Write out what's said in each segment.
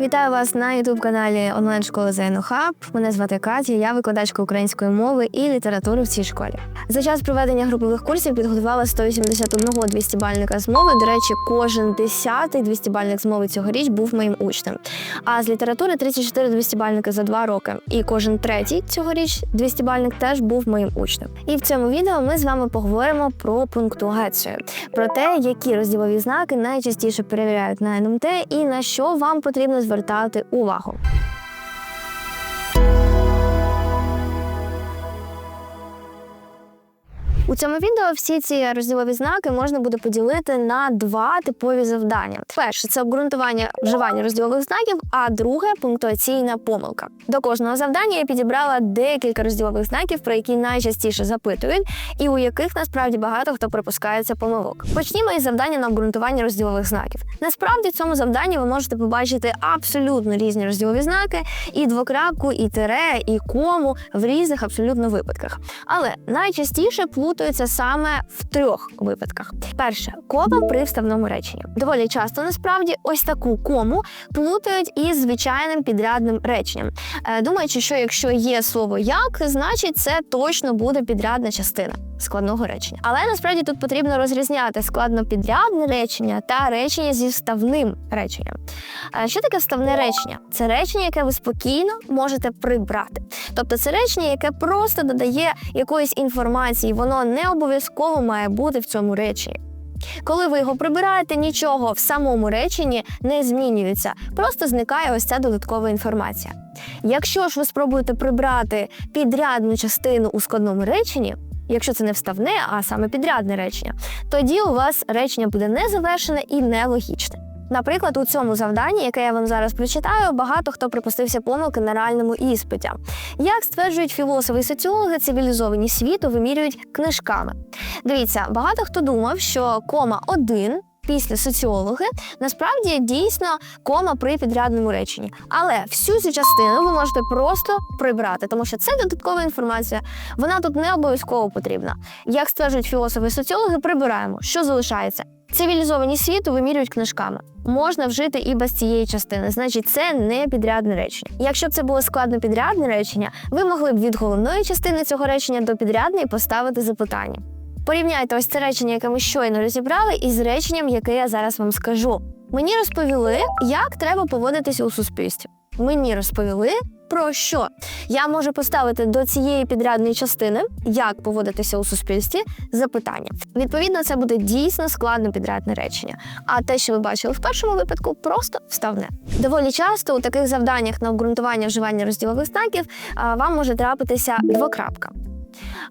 Вітаю вас на youtube каналі онлайн школи ЗНО Хаб. Мене звати Катя, я викладачка української мови і літератури в цій школі. За час проведення групових курсів підготувала 181 200-бальника з мови. До речі, кожен десятий 200-бальник з мови цьогоріч був моїм учнем. А з літератури 34 200-бальники за два роки. І кожен третій цьогоріч 200-бальник теж був моїм учнем. І в цьому відео ми з вами поговоримо про пунктуацію, про те, які розділові знаки найчастіше перевіряють на НМТ і на що вам потрібно звертати увагу. У цьому відео всі ці розділові знаки можна буде поділити на два типові завдання. Перше це обґрунтування вживання розділових знаків, а друге пунктуаційна помилка. До кожного завдання я підібрала декілька розділових знаків, про які найчастіше запитують, і у яких насправді багато хто припускається помилок. Почнімо із завдання на обґрунтування розділових знаків. Насправді в цьому завданні ви можете побачити абсолютно різні розділові знаки, і двокрапку, і тире, і кому в різних абсолютно випадках. Але найчастіше плутаються саме в трьох випадках: перше кома при вставному реченні. Доволі часто насправді ось таку кому плутають із звичайним підрядним реченням, Е, думаючи, що якщо є слово як, значить це точно буде підрядна частина. Складного речення, але насправді тут потрібно розрізняти складнопідрядне речення та речення зі вставним реченням. Е, Що таке вставне речення? Це речення, яке ви спокійно можете прибрати. Тобто це речення, яке просто додає якоїсь інформації, воно не обов'язково має бути в цьому реченні. Коли ви його прибираєте, нічого в самому реченні не змінюється, просто зникає ось ця додаткова інформація. Якщо ж ви спробуєте прибрати підрядну частину у складному реченні, якщо це не вставне, а саме підрядне речення, тоді у вас речення буде незавершене і нелогічне. Наприклад, у цьому завданні, яке я вам зараз прочитаю, багато хто припустився помилки на реальному іспиті. Як стверджують філософи і соціологи, цивілізовані світу вимірюють книжками. Дивіться, багато хто думав, що кома один. Після соціологи насправді дійсно кома при підрядному реченні, але всю цю частину ви можете просто прибрати, тому що це додаткова інформація. Вона тут не обов'язково потрібна. Як стверджують філософи і соціологи, прибираємо. Що залишається? Цивілізовані світу вимірюють книжками. Можна вжити і без цієї частини, значить, це не підрядне речення. Якщо б це було складно підрядне речення, ви могли б від головної частини цього речення до підрядної поставити запитання. Порівняйте ось це речення, яке ми щойно розібрали, із реченням, яке я зараз вам скажу. Мені розповіли, як треба поводитися у суспільстві. Мені розповіли. Про що я можу поставити до цієї підрядної частини, як поводитися у суспільстві, запитання. Відповідно, це буде дійсно складно підрядне речення. А те, що ви бачили в першому випадку, просто вставне. Доволі часто у таких завданнях на обґрунтування вживання розділових знаків вам може трапитися двокрапка.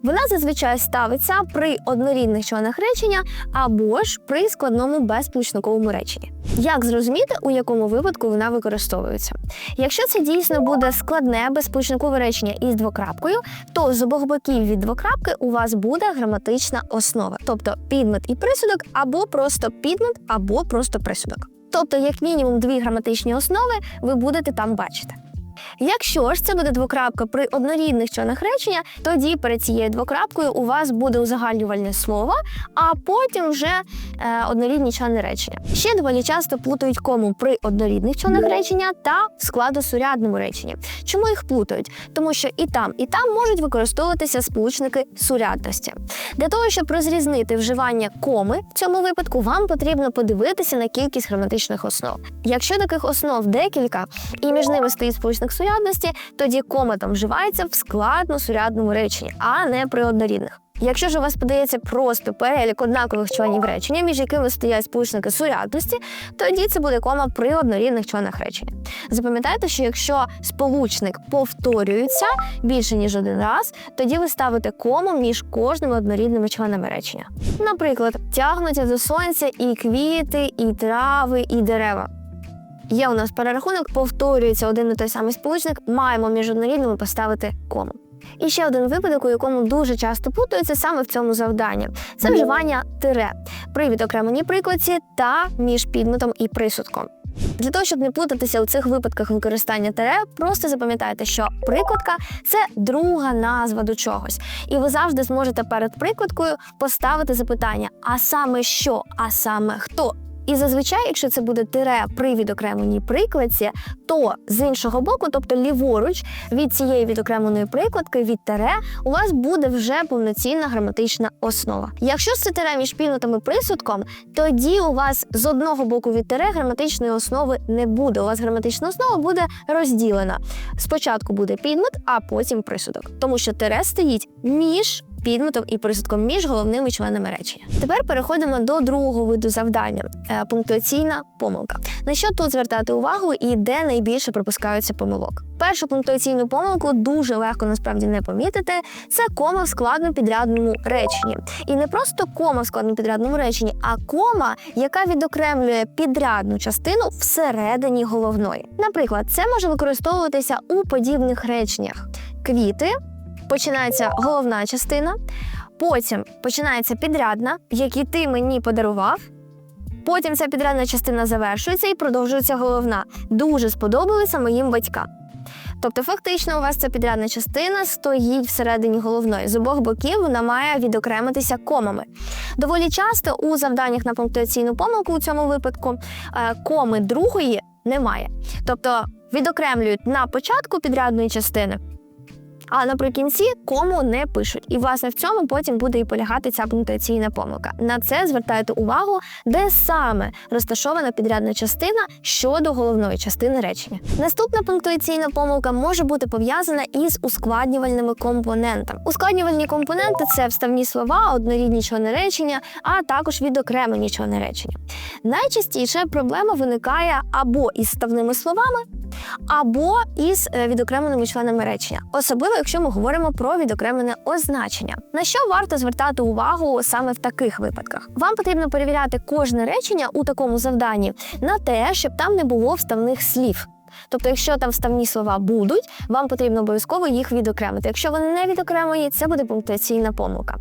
Вона зазвичай ставиться при однорідних членах речення або ж при складному безполучниковому реченні. Як зрозуміти, у якому випадку вона використовується? Якщо це дійсно буде складне безполучникове речення із двокрапкою, то з обох боків від двокрапки у вас буде граматична основа, тобто підмет і присудок, або просто підмет, або просто присудок. Тобто, як мінімум, дві граматичні основи ви будете там бачити. Якщо ж це буде двокрапка при однорідних членах речення, тоді перед цією двокрапкою у вас буде узагальнювальне слово, а потім вже е, однорідні члени речення. Ще доволі часто плутають кому при однорідних членах речення та складосурядному реченні. Чому їх плутають? Тому що і там, і там можуть використовуватися сполучники сурядності. Для того, щоб розрізнити вживання коми в цьому випадку, вам потрібно подивитися на кількість граматичних основ. Якщо таких основ декілька, і між ними стоїть сполучник сурядності, тоді кома там вживається в складно-сурядному реченні, а не при однорідних. Якщо ж у вас подається просто перелік однакових членів речення, між якими стоять сполучники сурядності, тоді це буде кома при однорідних членах речення. Запам'ятайте, що якщо сполучник повторюється більше ніж один раз, тоді ви ставите кому між кожними однорідними членами речення. Наприклад, тягнуться до сонця і квіти, і трави, і дерева. Є у нас перерахунок, повторюється один і той самий сполучник, маємо між однорідними поставити кому. І ще один випадок, у якому дуже часто плутаються саме в цьому завданні це вживання тире при відокремленій прикладці та між підметом і присудком. Для того, щоб не плутатися у цих випадках використання тире, просто запам'ятайте, що прикладка це друга назва до чогось. І ви завжди зможете перед прикладкою поставити запитання: а саме що, а саме хто. І зазвичай, якщо це буде тире при відокремленій прикладці, то з іншого боку, тобто ліворуч від цієї відокремленої прикладки, від тире, у вас буде вже повноцінна граматична основа. Якщо це тире між і присудком, тоді у вас з одного боку від тире граматичної основи не буде. У вас граматична основа буде розділена. Спочатку буде підмет, а потім присудок, тому що тире стоїть між підметом і присудком між головними членами речення. Тепер переходимо до другого виду завдання е, пунктуаційна помилка. На що тут звертати увагу і де найбільше пропускаються помилок? Першу пунктуаційну помилку дуже легко насправді не помітити. Це кома в складно-підрядному реченні. І не просто кома в складно-підрядному реченні, а кома, яка відокремлює підрядну частину всередині головної. Наприклад, це може використовуватися у подібних реченнях: квіти починається головна частина, потім починається підрядна, які ти мені подарував. Потім ця підрядна частина завершується і продовжується головна. Дуже сподобалися моїм батькам. Тобто, фактично, у вас ця підрядна частина стоїть всередині головної. З обох боків вона має відокремитися комами. Доволі часто у завданнях на пунктуаційну помилку у цьому випадку е, коми другої немає. Тобто відокремлюють на початку підрядної частини, а наприкінці кому не пишуть. І власне в цьому потім буде і полягати ця пунктуаційна помилка. На це звертайте увагу, де саме розташована підрядна частина щодо головної частини речення. Наступна пунктуаційна помилка може бути пов'язана із ускладнювальними компонентами. Ускладнювальні компоненти це вставні слова, однорідні члени речення, а також відокремлені члени речення. Найчастіше проблема виникає або із вставними словами, або із е, відокремленими членами речення, особливо якщо ми говоримо про відокремлене означення. На що варто звертати увагу саме в таких випадках? Вам потрібно перевіряти кожне речення у такому завданні на те, щоб там не було вставних слів. Тобто, якщо там вставні слова будуть, вам потрібно обов'язково їх відокремити. Якщо вони не відокремлені, це буде пунктуаційна помилка.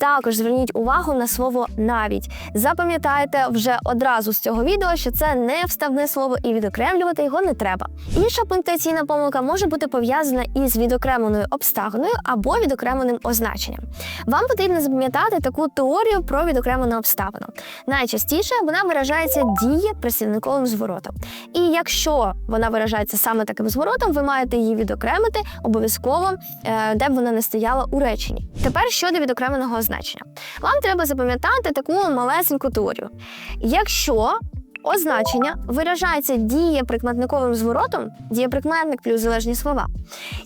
Також зверніть увагу на слово навіть. Запам'ятайте вже одразу з цього відео, що це не вставне слово і відокремлювати його не треба. Інша пунктуаційна помилка може бути пов'язана із відокремленою обставиною або відокремленим означенням. Вам потрібно запам'ятати таку теорію про відокремлену обставину. Найчастіше вона виражається діє прислівниковим зворотом. І якщо вона виражається саме таким зворотом, ви маєте її відокремити обов'язково, е, де б вона не стояла у реченні. Тепер щодо відокремленого означення, вам треба запам'ятати таку малесеньку теорію. Якщо означення виражається дієприкметниковим зворотом, дієприкметник плюс залежні слова,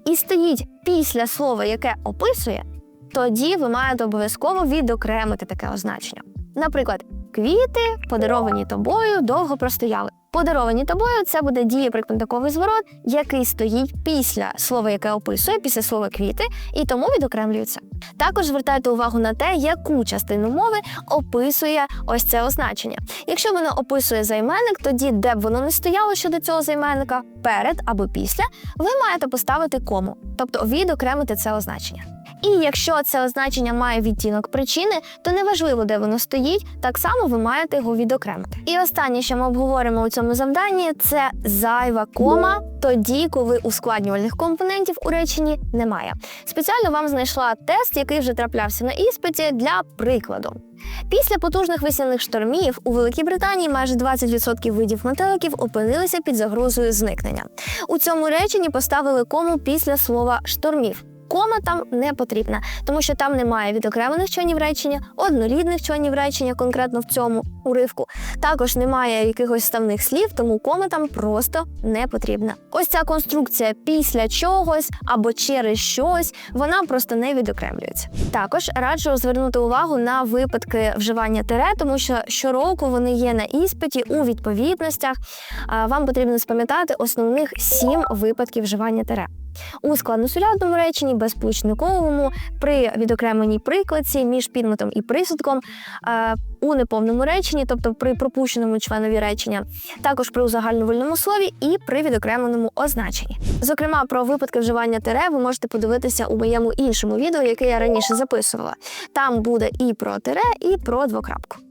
і стоїть після слова, яке описує, тоді ви маєте обов'язково відокремити таке означення. Наприклад, квіти, подаровані тобою, довго простояли. Подаровані тобою це буде дієприкметниковий зворот, який стоїть після слова, яке описує, після слова квіти, і тому відокремлюється. Також звертайте увагу на те, яку частину мови описує ось це означення. Якщо воно описує займенник, тоді де б воно не стояло щодо цього займенника, перед або після, ви маєте поставити кому, тобто відокремити це означення. І якщо це означення має відтінок причини, то неважливо, де воно стоїть, так само ви маєте його відокремити. І останнє, що ми обговоримо у цьому завданні, це зайва кома, тоді, коли ускладнювальних компонентів у реченні немає. Спеціально вам знайшла тест, який вже траплявся на іспиті для прикладу. Після потужних весняних штормів у Великій Британії майже 20% видів метеликів опинилися під загрозою зникнення. У цьому реченні поставили кому після слова штормів. Кома там не потрібна, тому що там немає відокремлених членів речення, однорідних членів речення, конкретно в цьому уривку. Також немає якихось ставних слів, тому кома там просто не потрібна. Ось ця конструкція після чогось або через щось, вона просто не відокремлюється. Також раджу звернути увагу на випадки вживання тире, тому що щороку вони є на іспиті у відповідностях. Вам потрібно спам'ятати основних сім випадків вживання тире. У складносурядному реченні, безполучниковому, при відокремленій прикладці між підметом і присудком, у неповному реченні, тобто при пропущеному членові речення, також при узагальновольному слові і при відокремленому означенні. Зокрема, про випадки вживання тире ви можете подивитися у моєму іншому відео, яке я раніше записувала. Там буде і про тире, і про двокрапку.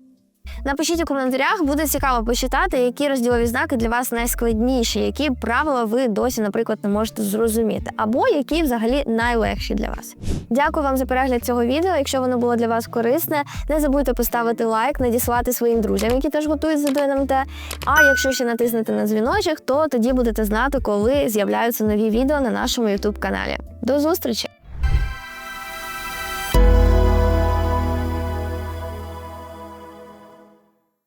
Напишіть у коментарях, буде цікаво почитати, які розділові знаки для вас найскладніші, які правила ви досі, наприклад, не можете зрозуміти, або які взагалі найлегші для вас. Дякую вам за перегляд цього відео. Якщо воно було для вас корисне, не забудьте поставити лайк, надіслати своїм друзям, які теж готують за ДНМТ. А якщо ще натиснете на дзвіночок, то тоді будете знати, коли з'являються нові відео на нашому youtube каналі. До зустрічі!